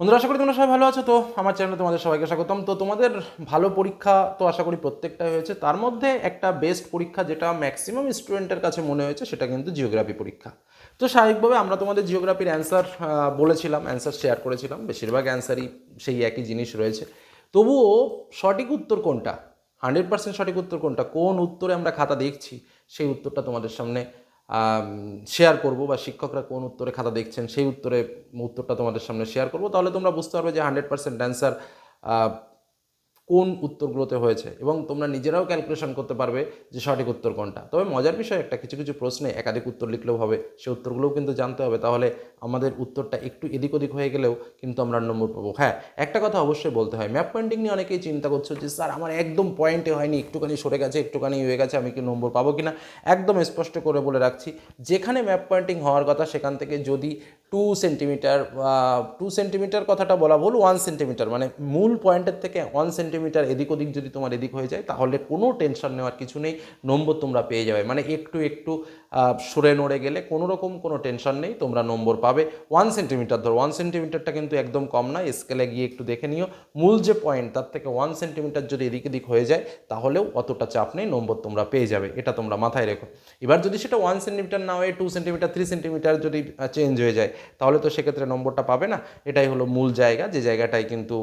বন্ধুরা, আশা করি তোমরা সবাই ভালো আছো। তো আমার চ্যানেলে তোমাদের সবাইকে স্বাগতম। তো তোমাদের ভালো পরীক্ষা তো আশা করি প্রত্যেকটাই হয়েছে। তার মধ্যে একটা বেস্ট পরীক্ষা যেটা ম্যাক্সিমাম স্টুডেন্টের কাছে মনে হয়েছে, সেটা কিন্তু জিওগ্রাফি পরীক্ষা। তো স্বাভাবিকভাবে আমরা তোমাদের জিওগ্রাফির অ্যান্সার বলেছিলাম অ্যান্সার শেয়ার করেছিলাম। বেশিরভাগ অ্যান্সারই সেই একই জিনিস রয়েছে। তবুও সঠিক উত্তর কোনটা? হান্ড্রেড পার্সেন্ট সঠিক উত্তর কোনটা? কোন উত্তরে আমরা খাতা দেখছি? সেই উত্তরটা তোমাদের সামনে শেয়ার করব বা শিক্ষকরা কোন উত্তরে খাতা দেখছেন, সেই উত্তরে উত্তরটা তোমাদের সামনে শেয়ার করব। তাহলে তোমরা বুঝতে পারবে যে হান্ড্রেড পার্সেন্ট অ্যান্সার কোন উত্তরগুলোতে হয়েছে এবং তোমরা নিজেরাও ক্যালকুলেশন করতে পারবে যে সঠিক উত্তর কোনটা। তবে মজার বিষয় একটা, কিছু কিছু প্রশ্নে একাধিক উত্তর লিখলেও হবে, সে উত্তরগুলোও কিন্তু জানতে হবে। তাহলে আমাদের উত্তরটা একটু এদিক ওদিক হয়ে গেলেও কিন্তু আমরা নম্বর পাবো। হ্যাঁ একটা কথা অবশ্যই বলতে হয় ম্যাপ পয়েন্টিং নিয়ে অনেকেই চিন্তা করছ যে, স্যার, আমার একদম পয়েন্টে হয়নি, একটুখানি সরে গেছে, একটুখানি হয়ে গেছে, আমি কি নম্বর পাবো কিনা? একদম স্পষ্ট করে বলে রাখছি, যেখানে ম্যাপ পয়েন্টিং হওয়ার কথা, সেখান থেকে যদি টু সেন্টিমিটার টু সেন্টিমিটার কথাটা বলা ভুল ওয়ান সেন্টিমিটার মানে মূল পয়েন্টের থেকে ওয়ান সেন্টিমিটার এদিক ওদিক যদি তোমার এদিক হয়ে যায়, তাহলে কোনো টেনশন নেওয়ার কিছু নেই নম্বর তোমরা পেয়ে যাবে। মানে একটু একটু সরে নড়ে গেলে কোনো রকম কোনো টেনশন নেই, তোমরা নম্বর পাবে। ওয়ান সেন্টিমিটার ধরো ওয়ান সেন্টিমিটারটা কিন্তু একদম কম না স্কেলে গিয়ে একটু দেখে নিও। মূল যে পয়েন্ট তার থেকে ওয়ান সেন্টিমিটার যদি এদিক এদিক হয়ে যায়, তাহলেও অতটা চাপ নেই, নম্বর তোমরা পেয়ে যাবে, এটা তোমরা মাথায় রেখো। এবার যদি সেটা ওয়ান সেন্টিমিটার না হয়ে টু সেন্টিমিটার থ্রি সেন্টিমিটার যদি চেঞ্জ হয়ে যায়, তাহলে তো সেক্ষেত্রে নম্বরটা পাবে না। এটাই হলো মূল জায়গা, যে জায়গাটায় কিন্তু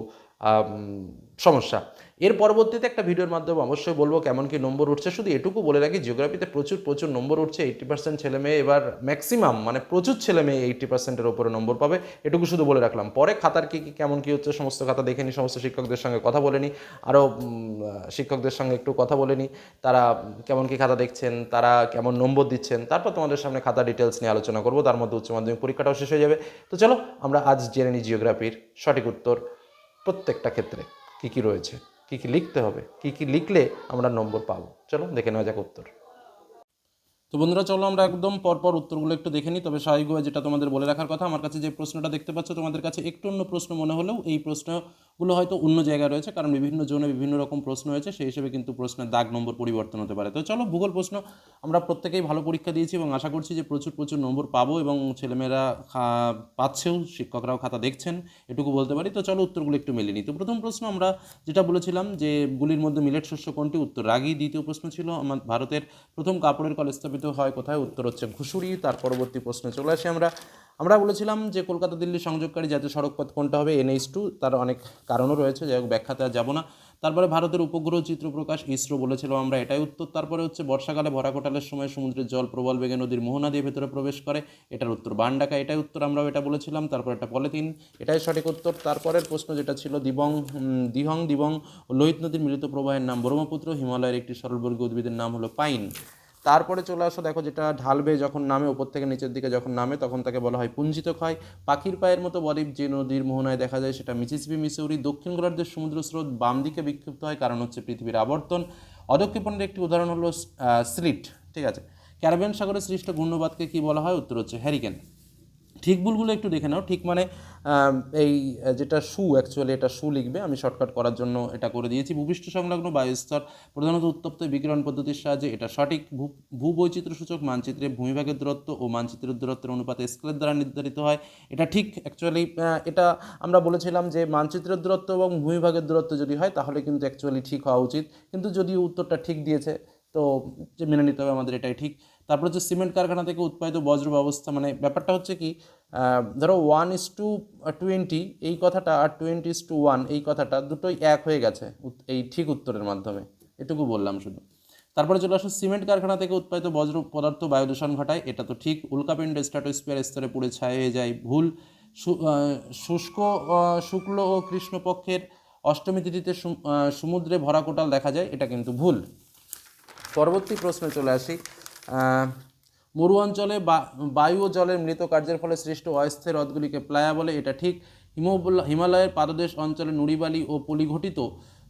সমস্যা। এর পরবর্তীতে একটা ভিডিওর মাধ্যমে অবশ্যই বলব কেমন কি নম্বর উঠছে। শুধু এটুকু বলে রাখি জিওগ্রাফিতে প্রচুর প্রচুর নম্বর উঠছে। এইট্টি পার্সেন্ট ছেলে মেয়ে, এবার ম্যাক্সিমাম মানে প্রচুর ছেলে মেয়ে এইট্টি পার্সেন্টের ওপরে নম্বর পাবে। এটুকু শুধু বলে রাখলাম। পরে খাতার কী কী, কেমন কী হচ্ছে সমস্ত খাতা দেখে নি সমস্ত শিক্ষকদের সঙ্গে কথা বলে নি আরও শিক্ষকদের সঙ্গে একটু কথা বলে নি তারা কেমন কি খাতা দেখছেন, তারা কেমন নম্বর দিচ্ছেন, তারপর তোমাদের সামনে খাতা ডিটেলস নিয়ে আলোচনা করব। তার মধ্যে উচ্চ মাধ্যমিক পরীক্ষাটাও শেষ হয়ে যাবে। তো চলো, আমরা আজ জেনে নিই জিওগ্রাফির সঠিক উত্তর। প্রত্যেকটা ক্ষেত্রে কি কি রয়েছে, কি কি লিখতে হবে, কি কি লিখলে আমরা নম্বর পাবো। চলো দেখে নেওয়া যাক উত্তর। তো বন্ধুরা, চলো আমরা একদম পরপর উত্তরগুলো একটু দেখে নিই। তবে স্বাভাবিকভাবে যেটা তোমাদের বলে রাখার কথা, আমার কাছে যে প্রশ্নটা দেখতে পাচ্ছ, তোমাদের কাছে একটু অন্য প্রশ্ন মনে হলেও এই প্রশ্নগুলো হয়তো অন্য জায়গায় রয়েছে, কারণ বিভিন্ন জোনে বিভিন্ন রকম প্রশ্ন রয়েছে, সেই হিসেবে কিন্তু প্রশ্নের দাগ নম্বর পরিবর্তন হতে পারে। তো চলো, ভূগোল প্রশ্ন আমরা প্রত্যেকেই ভালো পরীক্ষা দিয়েছি এবং আশা করছি যে প্রচুর প্রচুর নম্বর পাবো এবং ছেলেমেয়েরা পাচ্ছেও, শিক্ষকরাও খাতা দেখছেন, এটুকু বলতে পারি। তো চলো, উত্তরগুলো একটু মেলে নিই। তো প্রথম প্রশ্ন আমরা যেটা বলেছিলাম যে, গুলির মধ্যে মিলেট শস্য কোনটি? উত্তর রাগি, দ্বিতীয় প্রশ্ন ছিল, আমার ভারতের প্রথম কাপড়ের কল স্থাপিত হয়, কোথায় উত্তর হচ্ছে, ঘুষুরি, তার পরবর্তী প্রশ্নে চলে আসি আমরা। আমরা বলেছিলাম যে কলকাতা দিল্লি সংযোগকারী জাতীয় সড়কপথ কোনটা হবে এনএইচ টু তার অনেক কারণও রয়েছে, যাই হোক ব্যাখ্যাতে আর যাব না। তারপরে ভারতের উপগ্রহ চিত্র প্রকাশ ইসরো বলেছিলাম আমরা এটাই উত্তর, তারপরে হচ্ছে বর্ষাকালে ভরা কোটালের সময় সমুদ্রের জল প্রবল বেগে নদীর মোহনা দিয়ে ভেতরে প্রবেশ করে, এটার উত্তর বানডাকা, এটাই উত্তর, আমরাও এটা বলেছিলাম, তারপর একটা পলিথিন, এটাই সঠিক উত্তর। তারপরের প্রশ্ন যেটা ছিল, দিবং দিহং, দিবং, লোহিত নদীর মিলিত প্রবাহের নাম ব্রহ্মপুত্র, হিমালয়ের একটি সরলবর্গীয় উদ্ভিদের নাম হলো পাইন। তারপরে চলে আসো, দেখো যেটা ঢালবে যখন নামে, উপর থেকে নিচের দিকে যখন নামে, তখন তাকে বলা হয় পুঞ্জিত ক্ষয়। পাখির পায়ের মতো বরিফ যে নদীর মোহনায় দেখা যায়, সেটা মিসিসিপি, মিসৌরি। দক্ষিণ গোলার্ধের সমুদ্র স্রোত বাম দিকে বিক্ষিপ্ত হয়, কারণ হচ্ছে পৃথিবীর আবর্তন। অদক্ষিপণের একটি উদাহরণ হলো স্লিট, ঠিক আছে? ক্যারাবিয়ান সাগরের সৃষ্ট ঘূর্ণবাদকে কি বলা হয়? উত্তর হচ্ছে হ্যারিকেন ঠিক ভুলগুলো একটু দেখে নাও। ঠিক মানে এই যেটা সু অ্যাকচুয়ালি এটা সু লিখবে, আমি শর্টকাট করার জন্য এটা করে দিয়েছি। ভূপৃষ্ঠ সংলগ্ন বায়ুস্তর প্রধানত উত্তপ্ত বিকিরণ পদ্ধতির সাহায্যে এটা সঠিক। ভূ সূচক মানচিত্রে ভূমিভাগের দূরত্ব ও মানচিত্রের দূরত্বের অনুপাতে স্কেলের দ্বারা নির্ধারিত হয়। এটা ঠিক অ্যাকচুয়ালি এটা আমরা বলেছিলাম যে মানচিত্রের দূরত্ব এবং ভূমিভাগের দূরত্ব যদি হয়, তাহলে কিন্তু অ্যাকচুয়ালি ঠিক হওয়া উচিত। কিন্তু যদি উত্তরটা ঠিক দিয়েছে, তো মেনে নিতে হবে আমাদের এটাই ঠিক। তারপর হচ্ছে সিমেন্ট কারখানা থেকে উৎপাদিত বজ্র ব্যবস্থা মানে ব্যাপারটা হচ্ছে কি ধরো ওয়ান ইস টু টোয়েন্টি এই কথাটা আর টোয়েন্টি ইস টু ওয়ান এই কথাটা দুটোই এক হয়ে গেছে এই ঠিক উত্তরের মাধ্যমে। এটুকু বললাম শুধু। তারপরে চলে আসো, সিমেন্ট কারখানা থেকে উৎপাদিত বজ্র পদার্থ বায়ু দূষণ ঘটায়, এটা তো ঠিক উল্কাপিণ্ড স্ট্র্যাটোস্ফিয়ার স্তরে পুড়ে ছাই হয়ে যায়, ভুল। শুষ্ক শুক্ল ও কৃষ্ণপক্ষের অষ্টমী তিথিতে সমুদ্রে ভরা কোটাল দেখা যায়, এটা কিন্তু ভুল। পরবর্তী প্রশ্নে চলে আসি। মরু অঞ্চলে বায়ু ও জলের মৃত কার্যের ফলে সৃষ্ট অস্থায়ী হ্রদগুলিকে প্লায়া বলে। এটা ঠিক হিমালয়ের পাদদেশ অঞ্চলে নুড়িবালি ও পলিঘটিত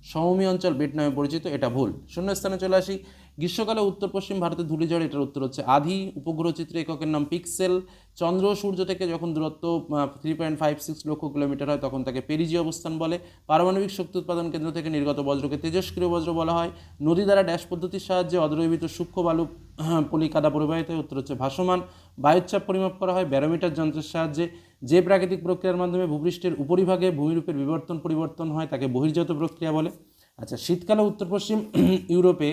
সমভূমি অঞ্চল বেট নামে পরিচিত, এটা ভুল। শূন্যস্থানে চলে আসি। গ্রীষ্মকালে উত্তর পশ্চিম ভারতে ধূলিঝড়, এটার উত্তর হচ্ছে আধি। উপগ্রহ চিত্রে এককের নাম পিক্সেল। চন্দ্র সূর্য থেকে যখন দূরত্ব three point five six lakh kilometre হয়, তখন তাকে পেরিজি অবস্থান বলে। পারমাণবিক শক্তি উৎপাদন কেন্দ্র থেকে নির্গত বজ্রকে তেজস্ক্রিয় বজ্র বলা হয়। নদী দ্বারা ড্যাশ পদ্ধতির সাহায্যে অদ্রবীভূত সূক্ষ্ম বালু পলি কাদা পরিবাহিত হয়, উত্তর হচ্ছে ভাসমান। বায়ুচাপ পরিমাপ করা হয়, ব্যারোমিটার যন্ত্রের সাহায্যে। যে প্রাকৃতিক প্রক্রিয়ার মাধ্যমে ভূপৃষ্ঠের উপরিভাগে ভূমিরূপের বিবর্তন পরিবর্তন হয়, তাকে বহির্জাত প্রক্রিয়া বলে। আচ্ছা শীতকালে উত্তর পশ্চিম ইউরোপে,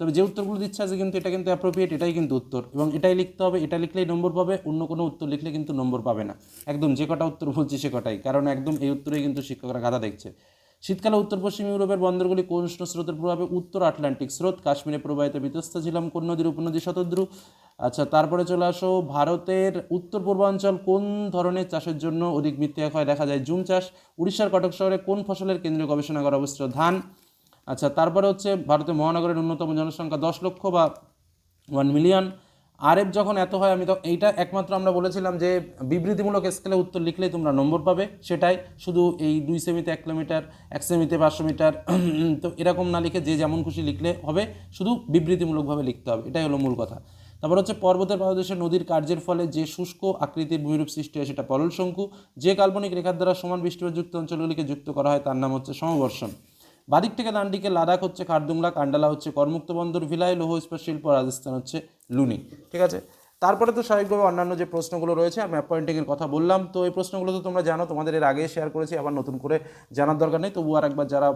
তবে যে উত্তরগুলো দিচ্ছে আছে কিন্তু এটা কিন্তু অ্যাপ্রোপ্রিয়েট এটাই কিন্তু উত্তর। এবং এটাই লিখতে হবে, এটা লিখলেই নম্বর পাবে, অন্য কোনো উত্তর লিখলে কিন্তু নম্বর পাবে না। একদম যে কটা উত্তর বলছি সে কটাই, কারণ একদম এই উত্তরেই কিন্তু শিক্ষকরা গাদা দেখছে। শীতকালে উত্তর পশ্চিম ইউরোপের বন্দরগুলি কোন উষ্ণ স্রোতের প্রভাবে উত্তর আটলান্টিক স্রোত, কাশ্মীরে প্রবাহিত বিতস্তা ছিলাম কোন নদীর উপনদী, শতদ্রু আচ্ছা তারপরে চলে আসো, ভারতের উত্তর পূর্বাঞ্চল কোন ধরনের চাষের জন্য অধিক ভিত্তিক হয় দেখা যায় জুম চাষ, উড়িষ্যার কটক শহরে কোন ফসলের কেন্দ্রীয় গবেষণাগার অবস্থিত? ধান। আচ্ছা তারপরে হচ্ছে ভারতের মহানগরের ন্যূনতম জনসংখ্যা দশ লক্ষ বা ওয়ান মিলিয়ন আরএফ যখন এত হয়, আমি তো এইটা একমাত্র আমরা বলেছিলাম যে বিবৃতিমূলক স্কেলে উত্তর লিখলেই তোমরা নম্বর পাবে, সেটাই। শুধু এই দুই সেমিতে এক কিলোমিটার, এক সেমিতে পাঁচশো মিটার, তো এরকম না লিখে যে যেমন খুশি লিখলে হবে, শুধু বিবৃতিমূলকভাবে লিখতে হবে, এটাই হলো মূল কথা। তারপর হচ্ছে পর্বতের পাদদেশে নদীর কার্যের ফলে যে শুষ্ক আকৃতির ভূমিরূপ সৃষ্টি হয় সেটা পলল শঙ্কু, যে কাল্পনিক রেখার দ্বারা সমান বৃষ্টিপাতযুক্ত অঞ্চলগুলিকে যুক্ত করা হয় তার নাম হচ্ছে সমবর্ষণ। বাদিক থেকে ডান দিকে লাদাখ হচ্ছে খারদুংলা, কান্ডালা হচ্ছে কর্মুক্ত বন্দর, ভিলাই, লৌহ ইস্পাত শিল্প, রাজস্থান হচ্ছে লুনি। ঠিক আছে? তারপরে তো স্বাভাবিকভাবে অন্যান্য যে প্রশ্নগুলো রয়েছে আমি অ্যাপয়েন্টিংয়ের কথা বললাম। তো এই প্রশ্নগুলো তো তোমরা জানো, তোমাদের এর আগে শেয়ার করেছি, আবার নতুন করে জানার দরকার নেই। তবু আর একবার যারা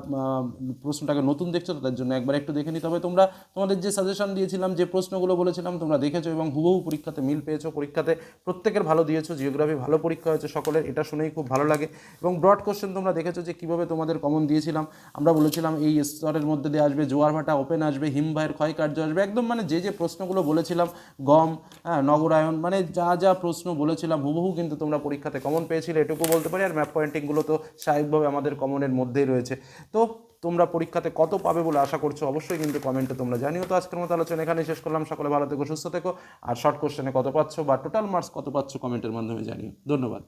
প্রশ্নটাকে নতুন দেখছ, তাদের জন্য একবার একটু দেখে নিতে হবে। তোমরা, তোমাদের যে সাজেশন দিয়েছিলাম, যে প্রশ্নগুলো বলেছিলাম, তোমরা দেখেছ এবং হুবহু পরীক্ষাতে মিল পেয়েছ। পরীক্ষাতে প্রত্যেকের ভালো দিয়েছ জিওগ্রাফি ভালো পরীক্ষা হয়েছে সকলের, এটা শুনেই খুব ভালো লাগে। এবং ব্রড কোশ্চেন তোমরা দেখেছ যে কীভাবে তোমাদের কমন দিয়েছিলাম। আমরা বলেছিলাম এই স্তরের মধ্যে দিয়ে আসবে জোয়ার ভাটা ওপেন আসবে, হিমবাহের ক্ষয়কার্য আসবে। একদম মানে যে যে প্রশ্নগুলো বলেছিলাম, গম হ্যাঁ নগরায়ন মানে যা যা প্রশ্ন বলেছিলাম, হুবহু কিন্তু তোমরা পরীক্ষাতে কমন পেয়েছিলে, এটুকু বলতে পারি। আর ম্যাপ পয়েন্টিংগুলো তো স্বাভাবিকভাবে আমাদের কমনের মধ্যেই রয়েছে। তো তোমরা পরীক্ষাতে কত পাবে বলে আশা করছ? অবশ্যই কিন্তু কমেন্টে তোমরা জানিও। তো আজকের মতো আলোচনা এখানে শেষ করলাম। সকলে ভালো থেকো, সুস্থ থেকো। আর শর্ট কোশ্চেনে কত পাচ্ছ বা টোটাল মার্কস কত পাচ্ছ কমেন্টের মাধ্যমে জানিও। ধন্যবাদ।